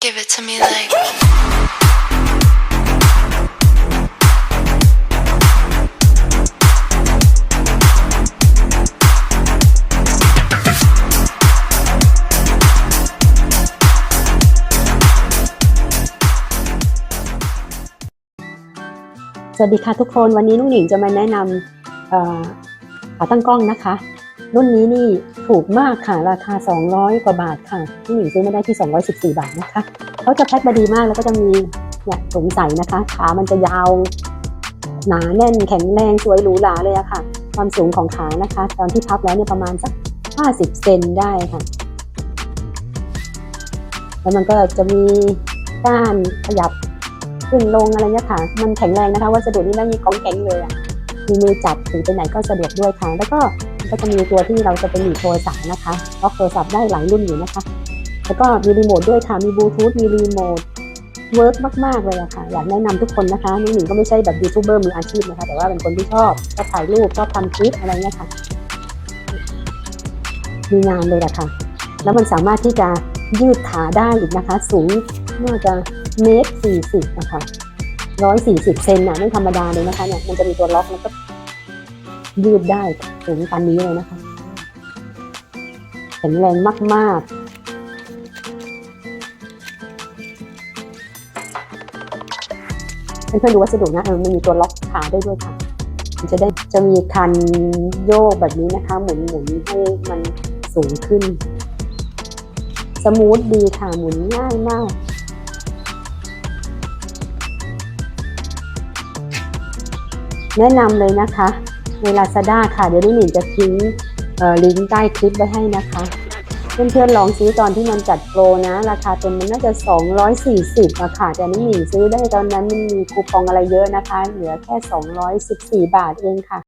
Give it to me like. สวัสดีค่ะทุกคนวันนี้นุ่งหนิงจะมาแนะนำขาตั้งกล้องนะคะ รุ่นนี้นี่ถูกมากค่ะ ราคา 200 กว่าบาทค่ะนุ่หนิงซื้อมาได้ที่ 214 บาทนะคะเขาจะแพ็คมาดีมากแล้วก็จะมีเนี่ยสงสัยนะคะ ขามันจะยาว หนาแน่นแข็งแรงสวยหรูหราเลยอะค่ะ ความสูงของขานะคะ ตอนที่พับแล้วเนี่ยประมาณสัก 50 เซนได้ค่ะ แล้วมันก็จะมีก้านขยับขึ้นลงอะไรเนี่ยค่ะ มันแข็งแรงนะคะ วัสดุนี่ไม่มีกองแข็งเลยอะมีมือจับถือไปไหนก็สะดวกด้วยค่ะแล้วก็ ก็จะมีตัวที่เราจะเป็นหนีโทรศัพท์นะคะล็อกโทรศัพท์ได้หลายรุ่นอยู่นะคะ แล้วก็มีรีโมทด้วยค่ะ มีบลูทูธ มีรีโมท เวิร์กมาก ๆ เลยอะค่ะ อยากแนะนำทุกคนนะคะนุ่งหนิงก็ไม่ใช่แบบยูทูบเบอร์มืออาชีพนะคะ แต่ว่าเป็นคนที่ชอบชอบถ่ายรูปชอบทำคลิปอะไรเนี่ยค่ะ มีงานเลยอะค่ะ แล้วมันสามารถที่จะยืดขาได้อีกนะคะ สูงน่าจะเมตรสี่สิบนะคะร้อยสี่สิบเซนน่ะไม่ธรรมดาเลยนะคะเนี่ยมันจะมีตัวล็อกแล้วก็ ยืดได้ถึงปันนี้เลยนะคะแข็งแรงมากๆเพื่อนๆดูวัสดุนะเออมันมีตัวล็อกขาได้ด้วยค่ะ มันจะได้จะมีคันโยกแบบนี้นะคะ หมุนหมุนๆให้มันสูงขึ้น สมูทดีค่ะหมุนง่ายมากแนะนำเลยนะคะ ในลาซาด้าค่ะ เดี๋ยวนุ่นหนิงจะทิ้งลิงก์ใต้คลิปไว้ให้นะคะ เพื่อนๆลองซื้อตอนที่มันจัดโปรนะ ราคาเต็มมันน่าจะ 240อะค่ะแต่นุ่นหนิงซื้อได้ตอนนั้นมันมีคูปองอะไรเยอะนะคะ เหลือแค่ 214 บาทเองค่ะ